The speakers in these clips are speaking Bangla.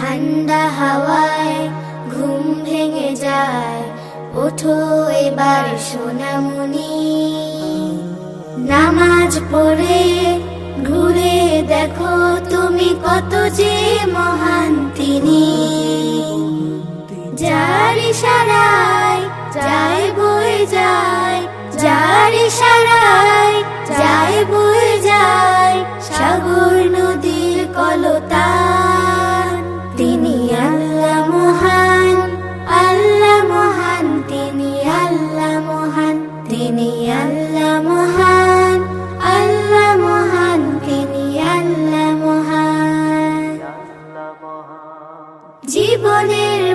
ঠান্ডা হাওয়ায় ঘুম ভেঙে যায়। ওঠো এবার সোনামণি। নামাজ পড়ে ঘুরে দেখো তুমি কত যে মহান তিনি। যার ইশারায় যায় বয়ে যায়, যার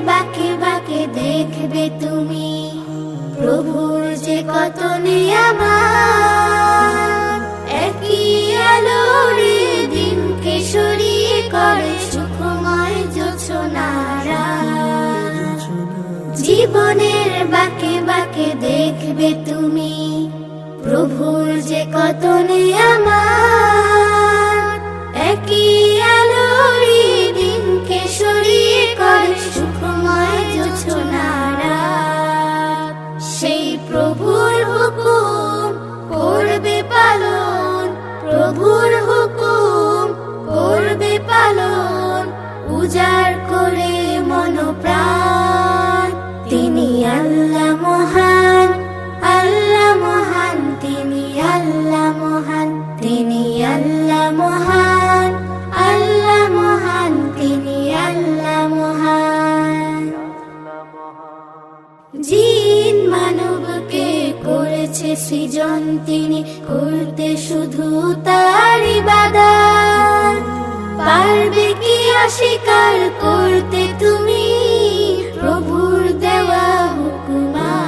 বাকে বাকে দেখবে তুমি। প্রভুর যে কত নিয়ামত, একই আলোরে দিনকে সরিয়ে করে সুখময় জোছনারা জীবনের বাকে বাকে দেখবে তুমি, প্রভুর যে কত নিয়ামত মনোপ্রাণ তিনি আল্লাহ মহান আল্লাহ মহান, তিনি আল্লাহ মহান, তিনি আল্লাহ মহান আল্লাহ মহান, তিনি আল্লাহ মহান। জিন মানবকে করেছে সৃজন, তিনি করতে শুধু তার ইবাদত। পারবে কি অস্বীকার করতে তুমি? প্রভুর দেওয়া হুকুমা।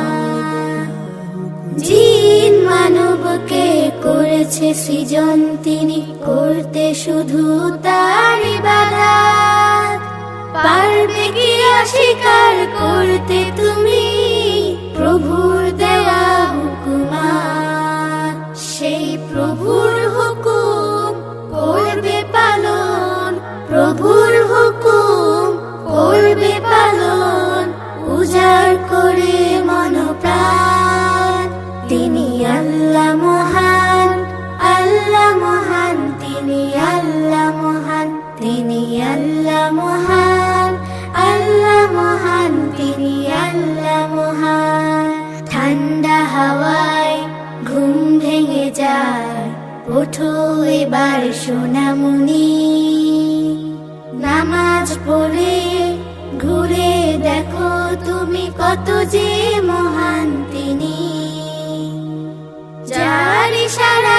জিন মানবকে করেছে সৃজন, তিনি করতে শুধু তার ইবাদত। পারবে কি অস্বীকার করতে তুমি? করে মনপ্রাণ। তিনি আল্লাহ মহান আল্লাহ মহান। তিনি আল্লাহ মহান, তিনি আল্লাহ মহান। আল্লাহ মহান, তিনি আল্লাহ মহান। ঠান্ডা হাওয়ায় ঘুম ভেঙে যায়। ওঠো এবার সোনামণি নামাজ পড়ে তুমি কত যে মহান তিনি যার ইশারায়